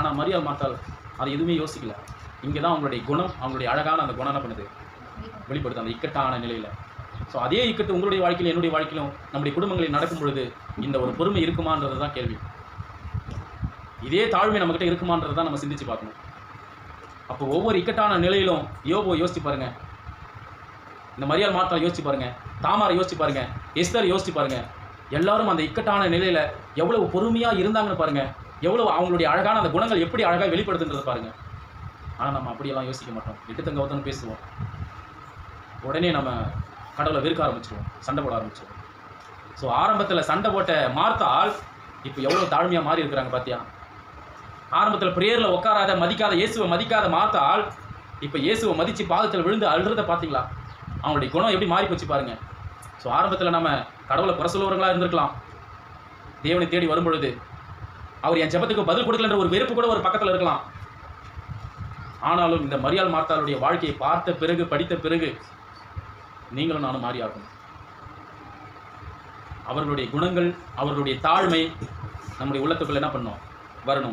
ஆனால் மரியாதை மாத்தால் அதை எதுவுமே யோசிக்கல. இங்கே தான் அவங்களுடைய குணம் அவங்களுடைய அழகான அந்த குணம் என்ன பண்ணுது? வெளிப்படுது அந்த இக்கட்டான நிலையில். ஸோ அதே இக்கட்டு உங்களுடைய வாழ்க்கையில் என்னுடைய வாழ்க்கையிலும் நம்முடைய குடும்பங்களில் நடக்கும் பொழுது இந்த ஒரு பொறுமை இருக்குமான்றது தான் கேள்வி. இதே தாழ்மை நம்மக்கிட்ட இருக்குமான்றது தான் நம்ம சிந்திச்சு பார்க்கணும். அப்போ ஒவ்வொரு இக்கட்டான நிலையிலும் யோபோ யோசிச்சு பாருங்க. இந்த மரியாதை மாற்றம் யோசிச்சு பாருங்க. தாமாரை யோசிச்சு பாருங்க. எஸ்தர் யோசிச்சு பாருங்க. எல்லாரும் அந்த இக்கட்டான நிலையில் எவ்வளவு பொறுமையாக இருந்தாங்கன்னு பாருங்க. எவ்வளவு அவங்களுடைய அழகான அந்த குணங்கள் எப்படி அழகாக வெளிப்படுத்துன்றது பாருங்க. ஆனால் நம்ம அப்படியெல்லாம் யோசிக்க மாட்டோம். எட்டு தங்க ஒருத்தன் பேசுவோம். உடனே நம்ம கடவுளை வெறுக்க ஆரம்பிச்சிருவோம். சண்டை போட ஆரம்பிச்சிருவோம். ஸோ ஆரம்பத்தில் சண்டை போட்ட மார்த்தால் இப்போ எவ்வளோ தாழ்மையாக மாறி இருக்கிறாங்க பார்த்தியா ஆரம்பத்தில் ப்ரேயரில் உட்காராத மதிக்காத இயேசுவை மதிக்காத மார்த்தால் இப்போ இயேசுவை மதித்து பாதத்தில் விழுந்து அழுறத பார்த்தீங்களா அவங்களுடைய குணம் எப்படி மாறி போச்சு பாருங்கள் ஸோ ஆரம்பத்தில் நம்ம கடவுளை குறை சொல்லுவவர்களாக இருந்திருக்கலாம். தேவனை தேடி வரும் பொழுது அவர் என் ஜெபத்துக்கு பதில் கொடுக்கலன்ற ஒரு வெறுப்பு கூட ஒரு பக்கத்தில் இருக்கலாம். ஆனாலும் இந்த மரியாள் மார்த்தாளுடைய வாழ்க்கையை பார்த்த பிறகு படித்த பிறகு நீங்களும் நானும் மாறி ஆகணும். அவர்களுடைய குணங்கள் அவர்களுடைய தாழ்மை நம்முடைய உள்ளத்துக்குள்ள என்ன பண்ணோம்? வரணும்.